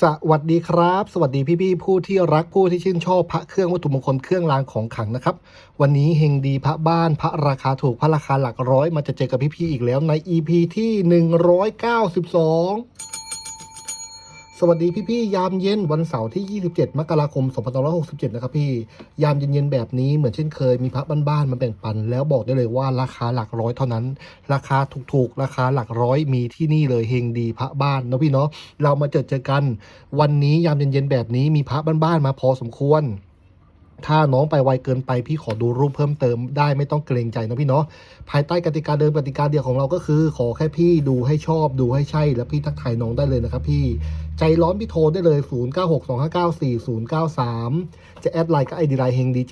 สวัสดีครับ สวัสดีพี่ๆผู้ที่รักผู้ที่ชื่นชอบพระเครื่องวัตถุมงคลเครื่องรางของขลังนะครับ วันนี้เฮงดีพระบ้านพระราคาถูกพระราคาหลักร้อยมาจะเจอกับพี่ๆอีกแล้วใน EP ที่ 192 สวัสดีพี่ๆยามเย็นวันเสาร์ที่ 27 มกราคม 2567 นะครับพี่ ยามเย็นๆแบบนี้เหมือนเช่นเคยมีพระบ้านๆมาแบ่งปัน แล้วบอกได้เลยว่าราคาหลักร้อยเท่านั้น ราคาถูกๆ ราคาหลักร้อยมีที่นี่เลยเฮงดีพระบ้านเนาะพี่เนาะเรามาเจอเจอกัน วันนี้ยามเย็นๆแบบนี้มีพระบ้านๆมาพอสมควร ถ้าน้องไปไวเกินไปพี่ขอดูรูปเพิ่มเติมได้ไม่ต้องเกรงใจนะพี่เนาะภายใต้กติกาเดิมกติกาเดียวของเราก็คือ ขอแค่พี่ดูให้ชอบดูให้ใช่ แล้วพี่ทักทายน้องได้เลยนะครับพี่ใจร้อนพี่โทรได้เลย 0962594093 จะแอดไลน์ก็ไอดีไลน์เฮงดี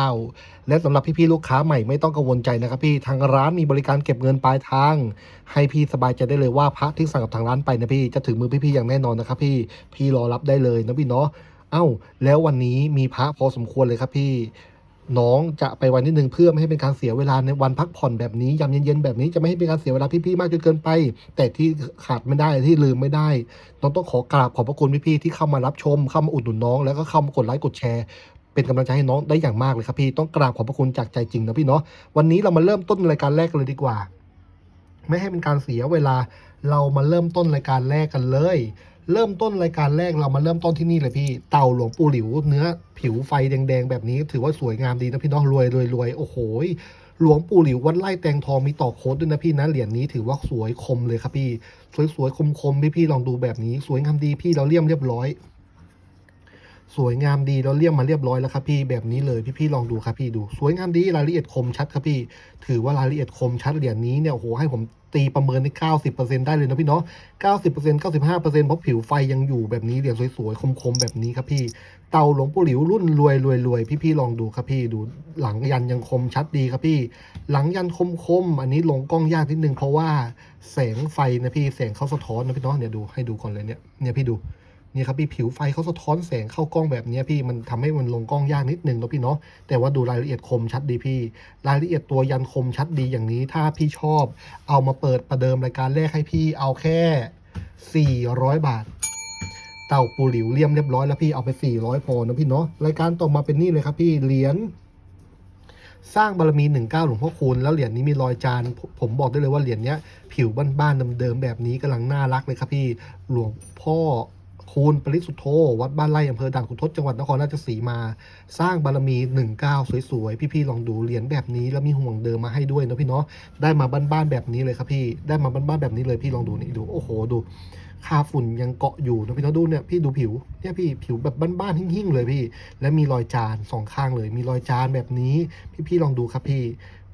789 และสำหรับพี่ๆลูกค้าใหม่ไม่ต้องกังวลใจนะครับพี่ทางร้านมีบริการเก็บเงินปลายทาง ให้พี่สบายใจได้เลยว่าพระที่สั่งกับทางร้านไปนะพี่จะถึงมือพี่ๆอย่างแน่นอนนะครับพี่พี่รอรับได้เลยนะพี่เนาะ เอ้า แล้ววันนี้มีพระพอสมควรเลยครับพี่น้องจะไปวันที่หนึ่งเพื่อไม่ให้เป็นการเสียเวลาในวันพักผ่อนแบบนี้ยามเย็นๆแบบนี้จะไม่ให้เป็นการเสียเวลาพี่ๆมากจนเกินไป แต่ที่ขาดไม่ได้ที่ลืมไม่ได้น้องต้องขอกราบขอบพระคุณพี่ๆที่เข้ามารับชมเข้ามาอุดหนุนน้อง แล้วก็เข้ามากดไลค์กดแชร์เป็นกำลังใจให้น้องได้อย่างมากเลยครับพี่ต้องกราบขอบพระคุณจากใจจริงนะพี่เนาะวันนี้เรามาเริ่มต้นรายการแรกกันเลยดีกว่า ไม่ให้เป็นการเสียเวลา เรามาเริ่มต้นรายการแรกกันเลย เริ่มต้นรายการแรกเรามาเริ่มต้นที่นี่เลยพี่ เต่าหลวงปู่หลิว เนื้อผิวไฟแดงๆ แบบนี้ ถือว่าสวยงามดีนะพี่น้องรวยรวยรวยโอ้โหหลวงปู่หลิววัดไร่แตงทองมีต่อโค้ดด้วยนะพี่นะเหรียญนี้ถือว่าสวยคมเลยครับพี่ สวยๆคมๆพี่พี่ลองดูแบบนี้ สวยงามดีพี่เราเลี่ยมเรียบร้อย สวยงามดีเราเลี่ยมมาเรียบร้อยแล้วครับพี่แบบนี้เลยพี่ๆลองดูครับพี่ดู สวยงามดีรายละเอียดคมชัดครับพี่ ถือว่ารายละเอียดคมชัดเหรียญนี้เนี่ยโอ้โหให้ผมตีประเมินใน90%ได้เลยนะพี่เนาะ90% 95%เพราะผิวไฟยังอยู่แบบนี้เหรียญสวยๆคมๆแบบนี้ครับพี่ เตาหลวงปู่หลิวรุ่นรวยรวยรวยพี่ๆลองดูครับพี่ดูหลังยันยังคมชัดดีครับพี่ หลังยันคมคมๆอันนี้ลงกล้องยากนิดนึงเพราะว่าแสงไฟนะพี่แสงเขาสะท้อนนะพี่เนาะเนี่ยดูให้ดูก่อนเลยเนี่ยเนี่ยพี่ดู นี่ครับพี่ผิวไฟเขาสะท้อนแสงเข้ากล้องแบบนี้พี่มันทำให้มันลงกล้องยากนิดนึงเนาะพี่เนาะแต่ว่าดูรายละเอียดคมชัดดีพี่ รายละเอียดตัวยันคมชัดดีอย่างนี้ ถ้าพี่ชอบ เอามาเปิดประเดิมรายการแรกให้พี่เอาแค่ 400 บาท เต่าปูหลิวเลี่ยมเรียบร้อยแล้วพี่เอาไป 400พอนะพี่เนาะรายการต่อมาเป็นนี่เลยครับพี่เหรียญสร้างบารมีหนึ่งเก้าหลวงพ่อคูณแล้วเหรียญนี้มีรอยจาน ผมบอกได้เลยว่าเหรียญนี้ผิวบ้านๆเดิมๆแบบนี้กำลังน่ารักเลยครับพี่หลวงพ่อ คูณปริสุทธโธวัดบ้านไร่อำเภอด่านขุนทดจังหวัดนครราชสีมา สร้างบารมีหนึ่งเก้าสวยๆ พี่ๆลองดูเหรียญแบบนี้แล้วมีห่วงเดิมมาให้ด้วยนะพี่เนาะได้มาบ้านๆแบบนี้เลยครับพี่ได้มาบ้านๆแบบนี้เลยพี่ลองดูนี่ดูโอ้โหดูคาฝุ่นยังเกาะอยู่นะพี่เนาะดูเนี่ยพี่ดูผิวเนี่ยพี่ผิวแบบบ้านๆหิ่งๆเลยพี่ และมีรอยจานสองข้างเลย มีรอยจานแบบนี้พี่ๆลองดูครับพี่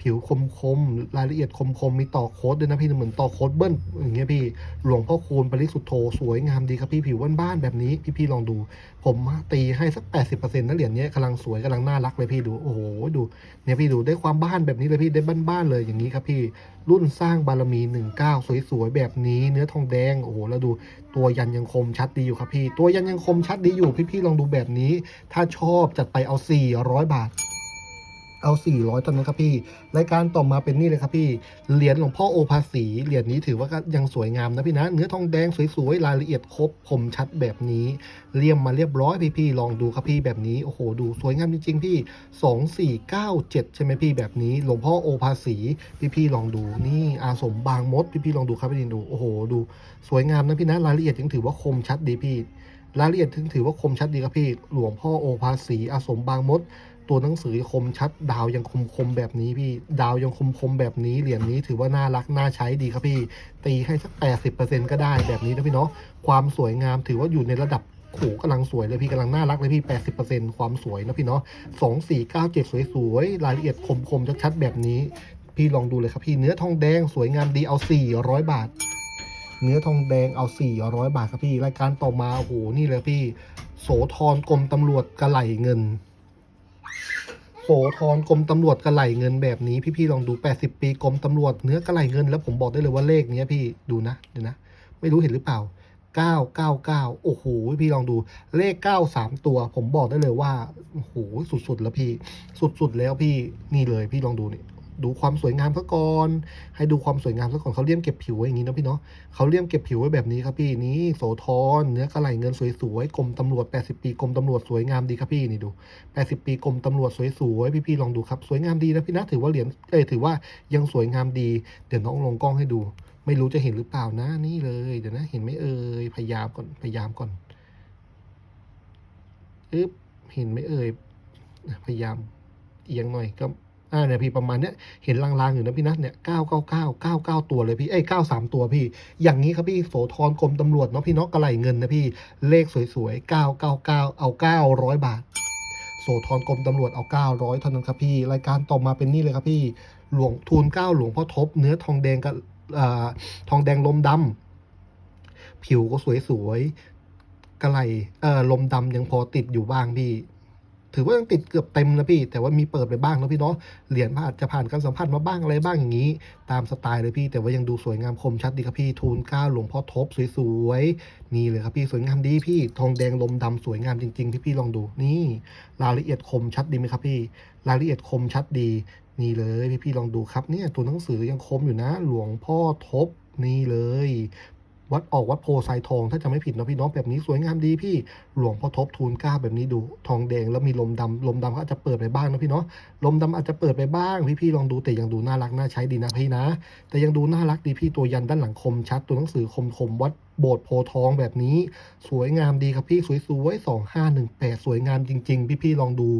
ผิวคมคมๆรายละเอียดคมคมๆมีต่อโค้ดด้วยนะพี่เหมือนต่อโค้ดเบิ้ลอย่างเงี้ยพี่หลวงพ่อคูณปริสุทธโธสวยงามดีครับพี่ผิวบ้านๆแบบนี้พี่ๆลองดู ผมตีให้สัก 80%นะเหรียญเนี้ยกำลังสวยกำลังน่ารักเลยพี่ดูโอ้โหดูเนี่ยพี่ดูได้ความบ้านแบบนี้เลยพี่ได้บ้านๆเลยอย่างนี้ครับพี่รุ่นสร้างบารมี 19 สวยๆแบบนี้เนื้อทองแดงโอ้โหแล้วดูตัวยันยังคมชัดดีอยู่ครับพี่ ตัวยันยังคมชัดดีอยู่พี่ๆลองดูแบบนี้ ถ้าชอบจัดไปเอา 400 บาท เอา 400ตอนนั้นครับพี่ รายการต่อมาเป็นนี่เลยครับพี่ เหรียญหลวงพ่อโอภาสี เหรียญนี้ถือว่าก็ยังสวยงามนะพี่นะ เนื้อทองแดงสวยๆ รายละเอียดครบคมชัดแบบนี้ เลี่ยมมาเรียบร้อยพี่ๆลองดูครับพี่แบบนี้ โอ้โห ดูสวยงามจริงๆพี่ 2497 ใช่ไหมพี่แบบนี้ หลวงพ่อโอภาสี พี่ๆลองดู นี่อาสมบางมด พี่ๆลองดูครับพี่ดู โอ้โห ดูสวยงามนะพี่นะ รายละเอียดยังถือว่าคมชัดดีพี่ รายละเอียดถึงถือว่าคมชัดดีครับพี่ หลวงพ่อโอภาสีอาสมบางมด ตัวหนังสือคมชัด ดาวยังคมคมๆแบบนี้พี่ ดาวยังคมคมๆแบบนี้เหรียญนี้ถือว่าน่ารักน่าใช้ดีครับพี่ ตีให้สัก80%ก็ได้แบบนี้นะพี่เนาะความสวยงามถือว่าอยู่ในระดับโขกำลังสวยเลยพี่กำลังน่ารักเลยพี่ 80%ความสวยนะพี่เนาะ2497สวยๆ รายละเอียดคมๆชัดๆแบบนี้ พี่ลองดูเลยครับพี่เนื้อทองแดงสวยงามดีเอา 400 บาท เนื้อทองแดงเอา 400 บาทครับพี่ รายการต่อมาโอ้โหนี่เลยพี่ โสธรกรมตำรวจกระไหลเงิน โสธรกรมตำรวจกระไหลเงินแบบนี้ พี่ๆลองดู 80 ปีกรมตำรวจเนื้อกระไหลเงิน แล้วผมบอกได้เลยว่าเลขเนี้ยพี่ดูนะเดี๋ยวนะ ไม่รู้เห็นหรือเปล่า 999 โอ้โห พี่ลองดูเลข 93 ตัว ผมบอกได้เลยว่า โอ้โห สุดๆ แล้วพี่ สุดๆ แล้วพี่นี่เลยพี่ลองดูนี่ ดูความสวยงามซะก่อน ให้ดูความสวยงามซะก่อนเขาเลี่ยมเก็บผิวไว้อย่างนี้นะพี่เนาะเขาเลี่ยมเก็บผิวไว้แบบนี้ครับพี่นี่โสธรเนื้อกระไหลเงินสวยๆกรมตำรวจ 80 ปีกรมตำรวจสวยงามดีครับพี่นี่ดู 80 ปีกรมตำรวจสวยๆพี่ๆลองดูครับสวยงามดีนะพี่นะถือว่าเหรียญเอ้ยถือว่ายังสวยงามดีเดี๋ยวน้องลงกล้องให้ดู ไม่รู้จะเห็นหรือเปล่านะนี่เลยเดี๋ยวนะ เห็นไหมเอ่ยพยายามก่อนพยายามก่อนอึ๊บเห็นไหมเอ่ยพยายามเอียงหน่อยก็ อ่าเนี่ยพี่ประมาณเนี้ยเห็นลางๆอยู่นะพี่นะเนี่ยเก้าเก้าเก้าเก้าเก้าตัวเลยพี่เอ้ยเก้าสามตัวพี่ อย่างนี้ครับพี่โสธรกรมตำรวจเนาะพี่เนาะกระไหลเงินนะพี่เลขสวยๆเก้าเก้าเก้าเอาเก้าร้อยบาทโสธรกรมตำรวจเอาเก้าร้อยเท่านั้นครับพี่ รายการต่อมาเป็นนี่เลยครับพี่ หลวงทูลเก้าหลวงพ่อทบ เนื้อทองแดงกับอ่าทองแดงลมดำ ผิวก็สวยๆกระไหลเอ่อลมดำยังพอติดอยู่บ้างพี่ ถือว่ายังติดเกือบเต็มนะพี่ แต่ว่ามีเปิดไปบ้างนะพี่เนาะเหรียญอาจจะผ่านการสัมผัสมาบ้างอะไรบ้างอย่างนี้ ตามสไตล์เลยพี่ แต่ว่ายังดูสวยงามคมชัดดีครับพี่ทูลเก้าหลวงพ่อทบสวยๆนี่เลยครับพี่สวยงามดีพี่ทองแดงลมดำสวยงามจริงๆที่พี่ลองดูนี่ รายละเอียดคมชัดดีไหมครับพี่ รายละเอียดคมชัดดี นี่เลยพี่พี่ลองดูครับเนี่ยตัวหนังสือยังคมอยู่นะ หลวงพ่อทบนี่เลย วัดออกวัดโพไซทอง ถ้าจะไม่ผิดนะพี่น้องแบบนี้สวยงามดีพี่หลวงพ่อทบทูลกล้าแบบนี้ดู ทองแดงแล้วมีลมดำลมดำก็อาจจะเปิดไปบ้างนะพี่เนาะลมดำอาจจะเปิดไปบ้างพี่พี่ๆลองดูแต่ยังดูน่ารักน่าใช้ดีนะพี่นะ แต่ยังดูน่ารักดีพี่ตัวยันด้านหลังคมชัดตัวหนังสือคมคมวัดโบสถ์โพทองแบบนี้ สวยงามดีครับพี่สวยๆสองห้าหนึ่งแปดสวยงามจริง ๆ พี่พี่ๆลองดู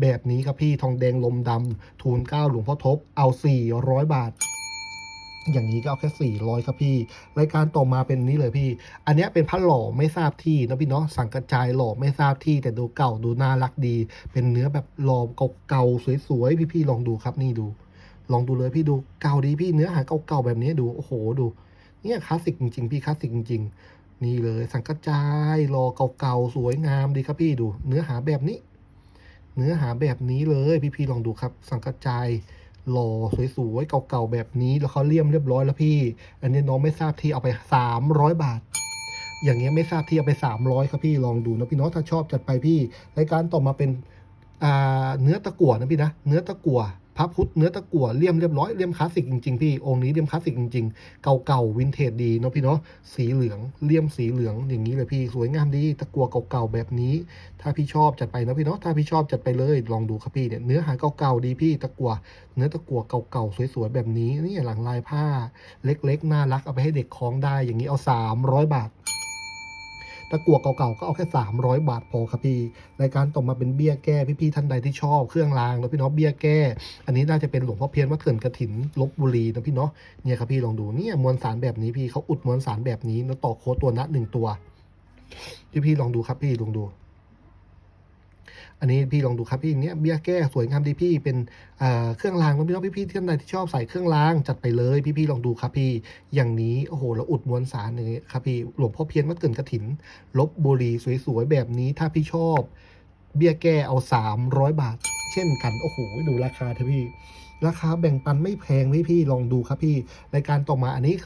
แบบนี้ครับพี่ทองแดงลมดำทูลเกล้าหลวงพ่อทบเอาสี่ร้อยบาท อย่างนี้ก็เอาแค่สี่ร้อยครับพี่ รายการต่อมาเป็นนี้เลยพี่ อันนี้เป็นพระหล่อไม่ทราบที่นะพี่เนาะสังกระจายหล่อไม่ทราบที่แต่ดูเก่าดูน่ารักดี เป็นเนื้อแบบหล่อเก่าๆสวยๆพี่ๆลองดูครับนี่ดู ลองดูเลยพี่ดูเก่าดีพี่เนื้อหาเก่าๆแบบนี้ดูโอ้โหดู เนี่ยคลาสสิกจริงๆพี่คลาสสิกจริงๆนี่เลย สังกระจายรอเก่าๆสวยงามดีครับพี่ดู เนื้อหาแบบนี้ เนื้อหาแบบนี้เลยพี่ๆลองดูครับ สังกระจาย หล่อสวยๆเก่าๆแบบนี้ แล้วเขาเลี่ยมเรียบร้อยแล้วพี่ อันนี้น้องไม่ทราบที่เอาไปสามร้อยบาท อย่างเงี้ยไม่ทราบที่เอาไปสามร้อยครับพี่ลองดูนะพี่น้องถ้าชอบจัดไปพี่รายการต่อมาเป็นเนื้อตะกั่วนะพี่นะ เนื้อตะกั่ว ระพุทธเนื้อตะกั่วเลี่ยมเรียบร้อยเลี่ยมคลาสสิกจริงๆพี่องค์นี้เลี่ยมคลาสสิกจริงๆเก่าๆวินเทจดีเนาะพี่เนาะสีเหลืองเลี่ยมสีเหลืองอย่างนี้เลยพี่สวยงามดีตะกั่วเก่าๆแบบนี้ ถ้าพี่ชอบจัดไปนะพี่เนาะถ้าพี่ชอบจัดไปเลยลองดูครับพี่เนี่ยเนื้อหาเก่าๆดีพี่ตะกั่วเนื้อตะกั่วเก่าๆสวยๆแบบนี้นี่หลังลายผ้า เล็กๆน่ารักเอาไปให้เด็กคล้องได้อย่างนี้เอาสามร้อยบาท ตะกั่วเก่าๆก็เอาแค่ 300 บาทพอครับพี่รายการต่อมาเป็นเบี้ยแก้พี่ๆท่านใดที่ชอบเครื่องรางแล้วพี่เนาะเบี้ยแก้ อันนี้น่าจะเป็นหลวงพ่อเพียนวัดเขื่อนกระถินลบบุรีนะพี่เนาะเนี่ยครับพี่ลองดูเนี่ยมวลสารแบบนี้พี่เขาอุดมวลสารแบบนี้แล้วต่อโคตัวนะหนึ่งตัวพี่พี่ๆลองดูครับพี่ลองดู อันนี้พี่ลองดูครับพี่เนี่ยเบี้ยแก้สวยงามดีพี่เป็นเเครื่องรางแล้วพี่น้องพี่ๆท่านใดที่ชอบใส่เครื่องรางจัดไปเลยพี่ๆลองดูครับพี่อย่างนี้โอ้โหแล้วอุดมวลสารอย่างนี้ครับพี่หลวงพ่อเพียรวัดเกินกระถิน ลบบุรีสวยๆแบบนี้ถ้าพี่ชอบ เบี้ยแก้เอาสามร้อยบาท เช่นกันโอ้โหดูราคาเถอะพี่ ราคาแบ่งปันไม่แพงพี่พี่ลองดูครับพี่รายการต่อมาอันนี้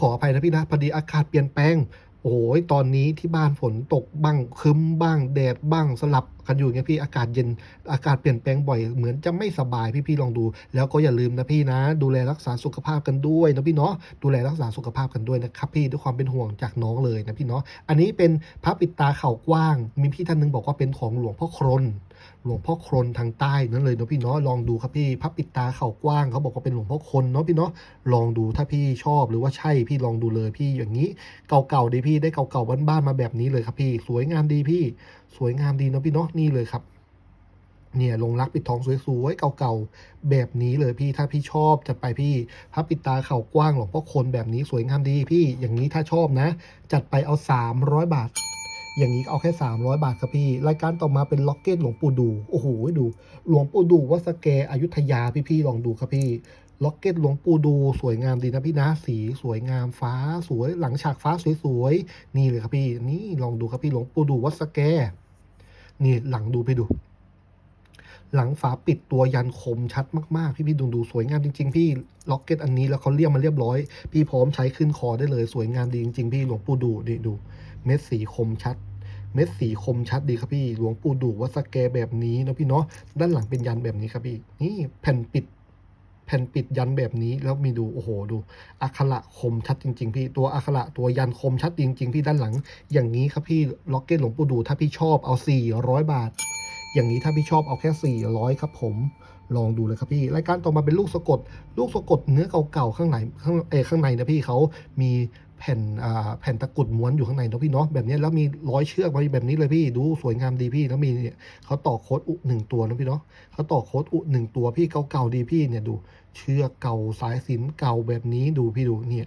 ขออภัยนะพี่นะพอดีอากาศเปลี่ยนแปลง โอ้โหตอนนี้ที่บ้านฝนตกบ้างครึ้มบ้างแดดบ้างสลับกันอยู่เงี้ยพี่อากาศเย็นอากาศเปลี่ยนแปลงบ่อยเหมือนจะไม่สบายพี่พี่ๆลองดู แล้วก็อย่าลืมนะพี่นะ ดูแลรักษาสุขภาพกันด้วยนะพี่เนาะดูแลรักษาสุขภาพกันด้วยนะครับพี่ด้วยความเป็นห่วงจากน้องเลยนะพี่เนาะอันนี้เป็นพระปิดตาเข่ากว้าง มีพี่ท่านหนึงบอกว่าเป็นของหลวงพ่อครน หลวงพ่อครนทางใต้นั่นเลยเนาะพี่เนาะลองดูครับพี่พระปิดตาเข่ากว้างเขาบอกว่าเป็นหลวงพ่อครนเนาะพี่เนาะลองดูถ้าพี่ชอบหรือว่าใช่พี่ลองดูเลยพี่อย่างนี้เก่าๆดีพี่ได้เก่าๆบ้านๆมาแบบนี้เลยครับพี่ สวยงามดีพี่ สวยงามดีเนาะพี่เนาะนี่เลยครับเนี่ยลงรักปิดทองสวยๆเก่าๆแบบนี้เลยพี่ถ้าพี่ชอบจัดไปพี่พระปิดตาเข่ากว้างหลวงพ่อคนแบบนี้สวยงามดีพี่อย่างนี้ถ้าชอบนะ จัดไปเอา 300 บาท อย่างนี้ก็เอาแค่ 300 บาทครับพี่ รายการต่อมาเป็นล็อกเก็ตหลวงปู่ดู โอ้โห ดู หลวงปู่ดูวัสแกอยุธยาพี่ๆลองดูครับพี่ ล็อกเก็ตหลวงปู่ดูสวยงามดีนะพี่นะ สีสวยงามฟ้าสวย หลังฉากฟ้าสวยๆ นี่เลยครับพี่ นี่ลองดูครับพี่หลวงปู่ดูวัสแกนี่หลังดูไปดู หลังฝาปิดตัวยันคมชัดมากๆ พี่พี่ดูดูสวยงามจริง ๆ พี่ล็อกเก็ตอันนี้แล้วเขาเรียกมาเรียบร้อย พี่พร้อมใช้ขึ้นคอได้เลยสวยงามดีจริง ๆ พี่หลวงปู่ดูนี่ดู เม็ดสีคมชัด เม็ดสีคมชัดดีครับพี่หลวงปู่ดูวัดสแกแบบนี้นะพี่เนาะด้านหลังเป็นยันแบบนี้ครับพี่นี่แผ่นปิดแผ่นปิดยันแบบนี้แล้วมีดูโอ้โหดูอักขระคมชัดจริง ๆ พี่ตัวอักขระตัวยันคมชัดจริง ๆ พี่ด้านหลัง อย่างนี้ครับพี่ล็อกเก็ตหลวงปู่ดูถ้าพี่ชอบเอา 400 บาท อย่างนี้ถ้าพี่ชอบเอาแค่ 400 ครับผมลองดูเลยครับพี่รายการต่อมาเป็นลูกสะกด ลูกสะกดเนื้อเก่าๆข้างในข้างเออข้างในนะพี่เขามี แผ่นอ่าแผ่นตะกุดม้วนอยู่ข้างในนะพี่เนาะแบบนี้แล้วมีร้อยเชือกไว้แบบนี้เลยพี่ดูสวยงามดีพี่แล้วมีเนี่ยเขาต่อโค้ดอุหนึ่งตัวนะพี่เนาะเขาต่อโค้ดอุหนึ่งตัวพี่เก่าๆดีพี่เนี่ยดูเชือกเก่าสายสินเก่าแบบนี้ดูพี่ดูเนี่ย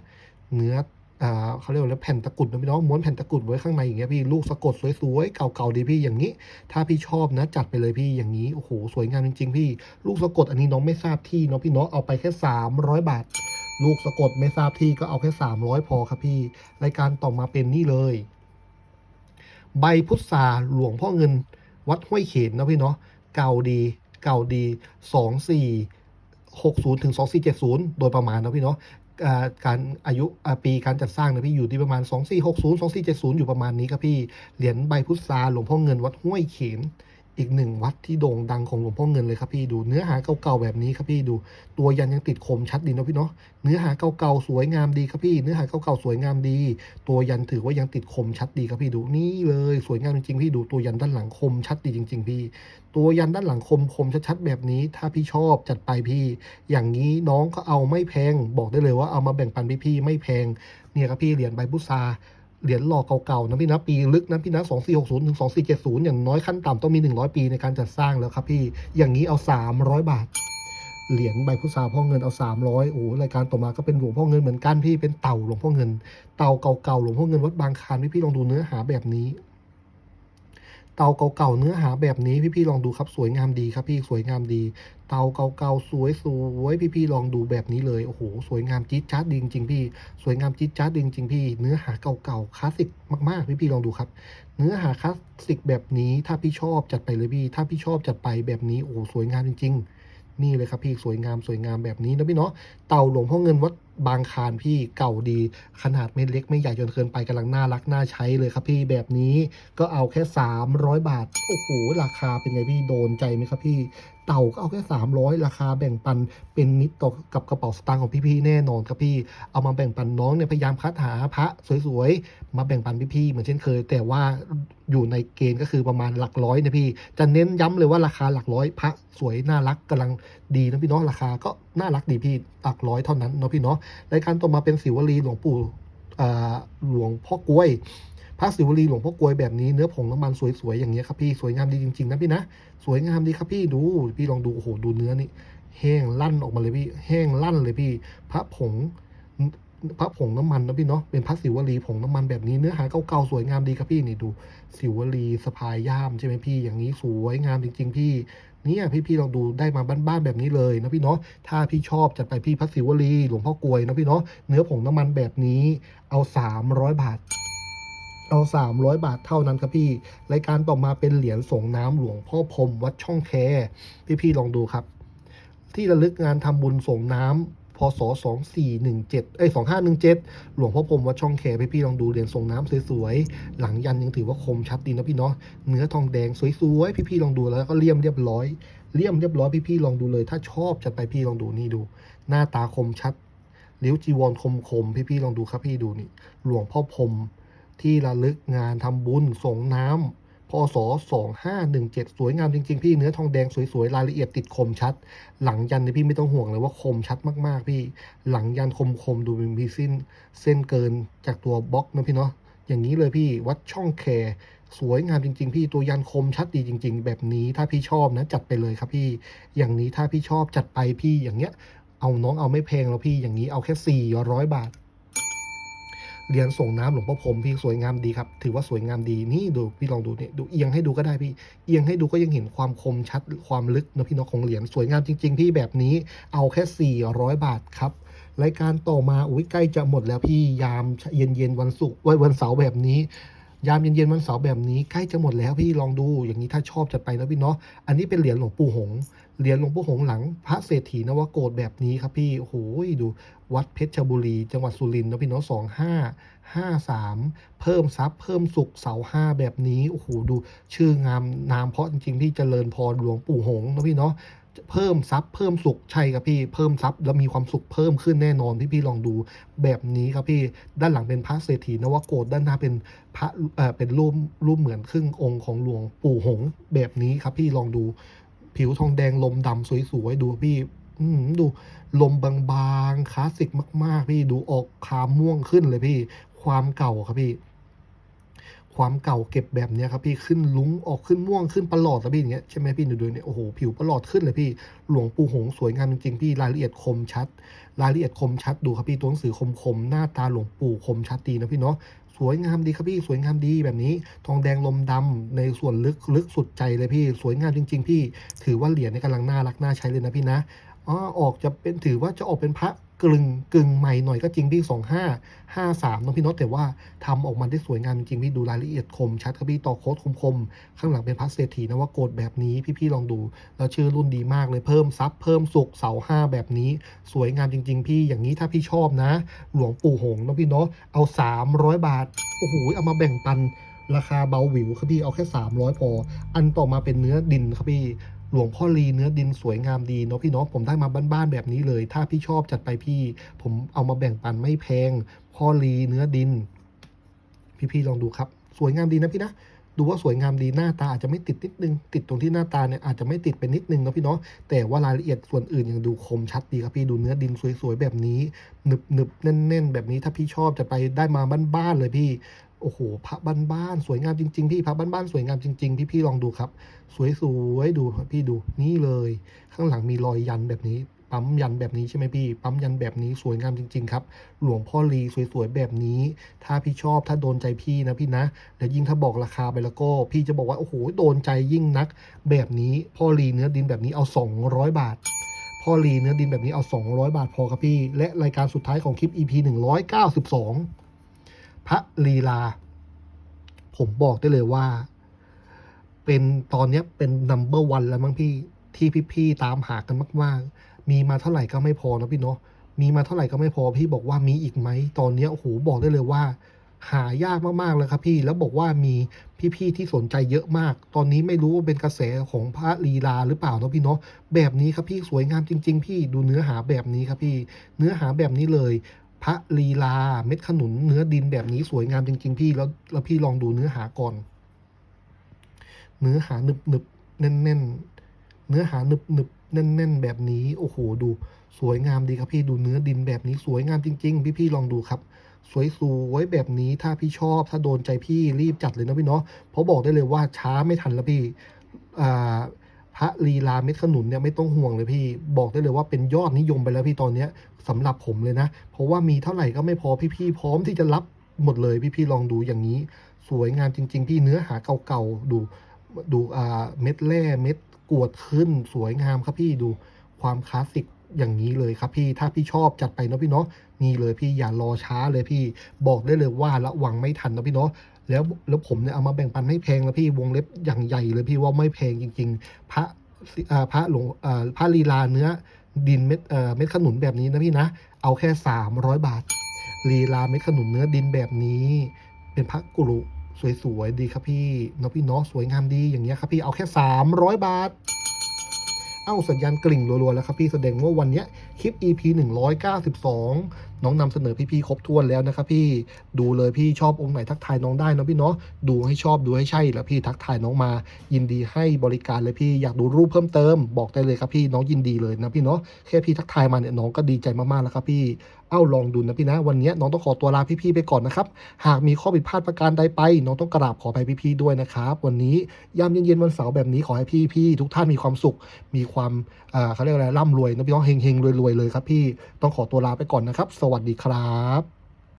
เนื้ออ่าเขาเรียกว่าแผ่นตะกุดนะพี่เนาะม้วนแผ่นตะกุดไว้ข้างในอย่างเงี้ยพี่ลูกสะกดสวยๆเก่าๆดีพี่อย่างนี้ ถ้าพี่ชอบนะจัดไปเลยพี่อย่างนี้โอ้โหสวยงามจริงๆพี่ ลูกสะกดอันนี้น้องไม่ทราบที่เนาะพี่เนาะเอาไปแค่ 300 บาท ลูกสะกดไม่ทราบที่ก็เอาแค่ 300 พอครับพี่ รายการต่อมาเป็นนี่เลย ใบพุทราหลวงพ่อเงิน วัดห้วยเขนนะพี่เนาะเก่าดี เก่าดีสองสี่หกศูนย์ถึงสองสี่เจ็ดศูนย์โดยประมาณนะพี่เนาะการอายุปีการจัดสร้างนะพี่อยู่ที่ประมาณ 2 4 6 0 2 4 7 0 อยู่ประมาณนี้ครับพี่ เหรียญใบพุทราหลวงพ่อเงินวัดห้วยเขน อีกหนึ่งวัดที่โด่งดังของหลวงพ่อเงินเลยครับพี่ดูเนื้อหาเก่าๆแบบนี้ครับพี่ดูตัวยันยังติดคมชัดดีนะพี่เนาะเนื้อหาเก่าๆสวยงามดีครับพี่ เนื้อหาเก่าๆสวยงามดี ตัวยันถือว่ายังติดคมชัดดีครับพี่ดูนี่เลยสวยงามจริงๆพี่ดูตัวยันด้านหลังคมชัดดีจริง ๆ พี่ ตัวยันด้านหลังคมคมชัดๆแบบนี้ ถ้าพี่ชอบจัดไปพี่ อย่างนี้น้องก็เอาไม่แพง บอกได้เลยว่าเอามาแบ่งปันพี่ๆไม่แพงเนี่ยครับพี่เหรียญใบบุษา เหรียญหล่อเก่าๆนะพี่นะปีลึกนะพี่นะสองสี่หกศูนย์ถึงสองสี่เจ็ดศูนย์อย่างน้อยขั้นต่ำต้องมีหนึ่งร้อยปีในการจัดสร้างแล้วครับพี่อย่างนี้เอาสามร้อยบาท เหรียญใบพุทราพ่อเงินเอาสามร้อยโอ้รายการต่อมาก็เป็นหลวงพ่อเงินเหมือนกันพี่เป็นเต่าหลวงพ่อเงิน เต่าเก่าๆหลวงพ่อเงินวัดบางคานพี่พี่ลองดูเนื้อหาแบบนี้เตาเก่าๆเนื้อหาแบบนี้พี่ๆลองดูครับสวยงามดีครับพี่สวยงามดี เตาเก่าๆสวยๆพี่ๆลองดูแบบนี้เลยโอ้โหสวยงามจี๊ดจ๊าดดีจริงๆพี่ สวยงามจี๊ดจ๊าดดีจริงๆพี่ เนื้อหาเก่าๆคลาสสิกมากๆพี่ๆลองดูครับ เนื้อหาคลาสสิกแบบนี้ถ้าพี่ชอบจัดไปเลยพี่ ถ้าพี่ชอบจัดไปแบบนี้โอ้โหสวยงามจริง ๆนี่เลยครับพี่สวยงามสวยงามแบบนี้นะพี่เนาะเต่าหลวงพ่อเงินวัดบางคานพี่เก่าดี ขนาดไม่เล็กไม่ใหญ่จนเกินไปกำลังน่ารักน่าใช้เลยครับพี่แบบนี้ก็เอาแค่ 300 บาท โอ้โหราคาเป็นไงพี่โดนใจไหมครับพี่ เต่าก็เอาแค่ 300 ราคาแบ่งปันเป็นมิตรต่อกับกระเป๋าสตางค์ของพี่ๆแน่นอนครับพี่ เอามาแบ่งปันน้องเนี่ยพยายามคัดหาพระสวยๆ มาแบ่งปันพี่ๆเหมือนเช่นเคย แต่ว่าอยู่ในเกณฑ์ก็คือประมาณหลักร้อยนะพี่ จะเน้นย้ำเลยว่าราคาหลักร้อยพระสวยน่ารักกำลังดีนะพี่เนาะราคาก็น่ารักดีพี่หลักร้อยเท่านั้นเนาะพี่เนาะรายการต่อมาเป็นสิวลีหลวงปู่หลวงพ่อกล้วย พระสิวลีหลวงพ่อกลวยแบบนี้เนื้อผงน้ำมันสวยๆอย่างเงี้ยครับพี่สวยงามดีจริงๆนะพี่นะสวยงามดีครับพี่ดูพี่ลองดูโอ้โหดูเนื้อนี่แห้งลั่นออกมาเลยพี่แห้งลั่นเลยพี่ พระผงพระผงน้ำมันนะพี่เนาะเป็นพระสิวลีผงน้ำมันแบบนี้เนื้อหาเก่าๆสวยงามดีครับพี่นี่ดูสิวลีสะพายย่ามใช่ไหมพี่อย่างนี้สวยงามจริง ๆ พี่เนี่ยพี่ๆลองดูได้มาบ้านๆแบบนี้เลยนะพี่เนาะถ้าพี่ชอบจัดไปพี่พัศิวลีหลวงพ่อกลวยนะพี่เนาะเนื้อผงน้ำมันแบบนี้เอา 300 บาท เอา300 บาทเท่านั้นครับพี่รายการต่อมาเป็นเหรียญส่งน้ำหลวงพ่อพรมวัดช่องแคพี่ๆลองดูครับ ที่ระลึกงานทำบุญส่งน้ำพศ2417เอ้ย2517 หลวงพ่อพรมวัดช่องแคพี่ๆลองดูเหรียญส่งน้ำสวยๆ หลังยันยังถือว่าคมชัดดีนะพี่เนาะ เนื้อทองแดงสวยๆ พี่ๆลองดูแล้วก็เลี่ยมเรียบร้อย เลี่ยมเรียบร้อยพี่ๆลองดูเลย ถ้าชอบจัดไปพี่ลองดูนี่ดู หน้าตาคมชัด เลิ้ยวจีวรคมๆ พี่ๆลองดูครับพี่ดูนี่ หลวงพ่อพรม ที่ระลึกงานทำบุญส่งน้ำพศ2517 สวยงามจริง ๆ พี่เนื้อทองแดงสวย ๆ รายละเอียดติดคมชัด หลังยันนี่พี่ไม่ต้องห่วงเลยว่าคมชัดมากๆ พี่หลังยันคมๆดูมีเส้นเส้นเกินจากตัวบล็อกนะพี่เนาะอย่างนี้เลยพี่วัดช่องแคสวยงามจริง ๆ พี่ตัวยันคมชัดดีจริง ๆ แบบนี้ถ้าพี่ชอบนะจัดไปเลยครับพี่ อย่างนี้ถ้าพี่ชอบจัดไปพี่อย่างเงี้ย เอาน้องเอาไม่แพงแล้วพี่อย่างนี้เอาแค่400 บาท เหรียญส่งน้ำหลวงพ่อพรมพี่สวยงามดีครับ ถือว่าสวยงามดีนี่ดูพี่ลองดูเนี่ยดูเอียงให้ดูก็ได้พี่ เอียงให้ดูก็ยังเห็นความคมชัดความลึกนะพี่น้องของเหรียญสวยงามจริง ๆ พี่แบบนี้เอาแค่ 400 บาทครับรายการต่อมาอุ้ยใกล้จะหมดแล้วพี่ยามเย็นๆวันศุกร์วันเสาร์แบบนี้ยามเย็นๆวันเสาร์แบบนี้ใกล้จะหมดแล้วพี่ลองดูอย่างนี้ถ้าชอบจัดไปนะพี่เนาะอันนี้เป็นเหรียญหลวงปู่หง เหรียญหลวงพ่อหงหลังพระเศรษฐีนวโกฏแบบนี้ครับพี่โอ้โหดูวัดเพชรบุรี จังหวัดสุรินทร์นะพี่เนาะสองห้าห้าสามเพิ่มทรัพย์เพิ่มสุขเสาห้าแบบนี้โอ้โหดูชื่องามนามเพราะจริงๆพี่เจริญพรหลวงปู่หงนะพี่เนาะเพิ่มทรัพย์เพิ่มสุขใช่ครับพี่เพิ่มทรัพย์แล้วมีความสุขเพิ่มขึ้นแน่นอนพี่พี่ลองดูแบบนี้ครับพี่ด้านหลังเป็นพระเศรษฐีนวโกฏด้านหน้าเป็นพระเอ่อเป็นรูปรูปเหมือนครึ่งองค์ของหลวงปู่หงแบบนี้ครับพี่ลองดู ผิวทองแดงลมดำสวยๆ ดูพี่ดูลมบางๆคลาสสิกมาก ๆ พี่ดูออกคามม่วงขึ้นเลยพี่ ความเก่าครับพี่ ความเก่าเก็บแบบเนี้ยครับพี่ขึ้นลุ้งออกขึ้นม่วงขึ้นประหลอดแล้วพี่อย่างเงี้ยใช่ไหมพี่ดูดูเนี่ยโอ้โหผิวประหลอดขึ้นเลยพี่ หลวงปู่หงส์สวยงามจริงๆพี่รายละเอียดคมชัด รายละเอียดคมชัดดูครับพี่ตัวหนังสือคมๆหน้าตาหลวงปู่คมชัดดีนะพี่เนาะ สวยงามดีครับพี่สวยงามดีแบบนี้ ทองแดงลมดำในส่วนลึกลึกสุดใจเลยพี่ สวยงามจริง ๆ พี่ถือว่าเหรียญนี่กำลังน่ารักน่าใช้เลยนะพี่นะอ๋อออกจะเป็นถือว่าจะออกเป็นพระ กลึงกึ่งใหม่หน่อยก็จริงพี่สองห้าห้าสามน้องพี่โน้ตแต่ว่าทำออกมาได้สวยงามจริงพี่ดูรายละเอียดคมชัดครับพี่ต่อโค้ดคมๆ ข้างหลังเป็นพระเศรษฐีนวโกฏแบบนี้พี่ๆลองดู แล้วชื่อรุ่นดีมากเลยเพิ่มซับเพิ่มสุกเสาห้าแบบนี้ สวยงามจริง ๆ พี่อย่างนี้ถ้าพี่ชอบนะ หลวงปู่หงน้องพี่เนาะเอาสามร้อยบาทโอ้โหเอามาแบ่งปันราคาเบาหวิวครับพี่เอาแค่ 300 พอ อันต่อมาเป็นเนื้อดินครับพี่ หลวงพ่อลีเนื้อดินสวยงามดีเนาะพี่เนาะผมได้มาบ้านๆแบบนี้เลย ถ้าพี่ชอบจัดไปพี่ ผมเอามาแบ่งปันไม่แพง พ่อลีเนื้อดิน พี่ๆลองดูครับ สวยงามดีนะพี่นะดูว่าสวยงามดีหน้าตาอาจจะไม่ติดนิดนึง ติดตรงที่หน้าตาเนี่ยอาจจะไม่ติดไปนิดนึงเนาะพี่เนาะแต่ว่ารายละเอียดส่วนอื่นยังดูคมชัดดีครับพี่ดูเนื้อดินสวยๆแบบนี้หนึบหนึบๆแน่นๆ แบบนี้ถ้าพี่ชอบจะไปได้มาบ้านๆเลยพี่ โอ้โหพระบ้านๆสวยงามจริง ๆ พี่พระบ้านๆสวยงามจริง ๆ พี่ๆลองดูครับ สวยๆดูพี่ดูนี่เลย ข้างหลังมีรอยยันแบบนี้ ปั๊มยันแบบนี้ใช่ไหมพี่ ปั๊มยันแบบนี้สวยงามจริง ๆ ครับ หลวงพ่อลีสวยๆแบบนี้ ถ้าพี่ชอบถ้าโดนใจพี่นะพี่นะแล้วยิ่งถ้าบอกราคาไปแล้วก็ พี่จะบอกว่าโอ้โหโดนใจยิ่งนัก แบบนี้พ่อลีเนื้อดินแบบนี้เอา 200 บาทพ่อลีเนื้อดินแบบนี้เอา 200 บาทพอครับพี่ และรายการสุดท้ายของคลิป EP 192 พระลีลา ผมบอกได้เลยว่า เป็นตอนนี้เป็นนัมเบอร์วันแล้วมั้งพี่ที่พี่ๆตามหากันมากๆ มีมาเท่าไหร่ก็ไม่พอนะพี่เนาะมีมาเท่าไหร่ก็ไม่พอพี่บอกว่ามีอีกไหมตอนนี้โอ้โหบอกได้เลยว่า หายากมากๆเลยครับพี่แล้วบอกว่ามีพี่ๆที่สนใจเยอะมาก ตอนนี้ไม่รู้ว่าเป็นกระแสของพระลีลาหรือเปล่านะพี่เนาะแบบนี้ครับพี่สวยงามจริง ๆ พี่ดูเนื้อหาแบบนี้ครับพี่ เนื้อหาแบบนี้เลย พระลีลาเม็ดขนุนเนื้อดินแบบนี้สวยงามจริง ๆ พี่แล้วแล้วพี่ลองดูเนื้อหาก่อน เนื้อหาหนึบหนึบแน่นแน่นเนื้อหาหนึบหนึบแน่นแน่นแบบนี้ โอ้โห ดูสวยงามดีครับพี่ดูเนื้อดินแบบนี้สวยงามจริง ๆ พี่ๆลองดูครับ สวยๆแบบนี้ถ้าพี่ชอบถ้าโดนใจพี่รีบจัดเลยนะพี่เนาะเพราะบอกได้เลยว่าช้าไม่ทันแล้วพี่อ่า พระลีลาเม็ดขนุนเนี่ยไม่ต้องห่วงเลยพี่ บอกได้เลยว่าเป็นยอดนิยมไปแล้วพี่ตอนเนี้ยสำหรับผมเลยนะ เพราะว่ามีเท่าไหร่ก็ไม่พอพี่ๆพร้อมที่จะรับหมดเลยพี่ๆลองดูอย่างนี้ สวยงามจริง ๆ พี่เนื้อหาเก่าๆดูดูอ่าเม็ดแร่เม็ดกวดขึ้น สวยงามครับพี่ดูความคลาสสิกอย่างนี้เลยครับพี่ถ้าพี่ชอบจัดไปเนาะพี่เนาะนี่เลยพี่อย่ารอช้าเลยพี่ บอกได้เลยว่าระวังไม่ทันนะพี่เนาะ แล้วแล้วผมเนี่ยเอามาแบ่งปันไม่แพงแล้วพี่วงเล็บอย่างใหญ่เลยพี่ว่าไม่แพงจริง ๆ พระพระหลวงพระลีลาเนื้อดินเม็ดเอ่อเม็ดขนุนแบบนี้นะพี่นะ เอาแค่ 300 บาท ลีลาเม็ดขนุนเนื้อดินแบบนี้ เป็นพระกุลุสวยๆดีครับพี่เนาะพี่เนาะสวยงามดีอย่างเงี้ยครับพี่เอาแค่ 300 บาท เอ้าสัญญาณกลิ่งรัวๆแล้วครับพี่แสดงว่าวันนี้คลิป EP 192 น้องนำเสนอพี่ๆครบถ้วนแล้วนะครับพี่ดูเลยพี่ชอบองค์ไหนทักทายน้องได้นะพี่เนาะดูให้ชอบดูให้ใช่แล้วพี่ทักทายน้องมา ยินดีให้บริการเลยพี่อยากดูรูปเพิ่มเติมบอกได้เลยครับพี่น้องยินดีเลยนะพี่เนาะแค่พี่ทักทายมาเนี่ยน้องก็ดีใจมากๆแล้วครับพี่เอ้าลองดูนะพี่นะ วันนี้น้องต้องขอตัวลาพี่ๆไปก่อนนะครับ หากมีข้อผิดพลาดประการใดไป น้องต้องกราบขอไปพี่ๆด้วยนะครับ วันนี้ยามเย็นๆวันเสาร์แบบนี้ขอให้พี่ๆทุกท่านมีความสุข มีความอ่าเขาเรียกอะไรร่ำรวยนะพี่น้องเฮงๆรวยๆเลยครับพี่ต้องขอตัวลาไปก่อนนะครับ สวัสดีครับ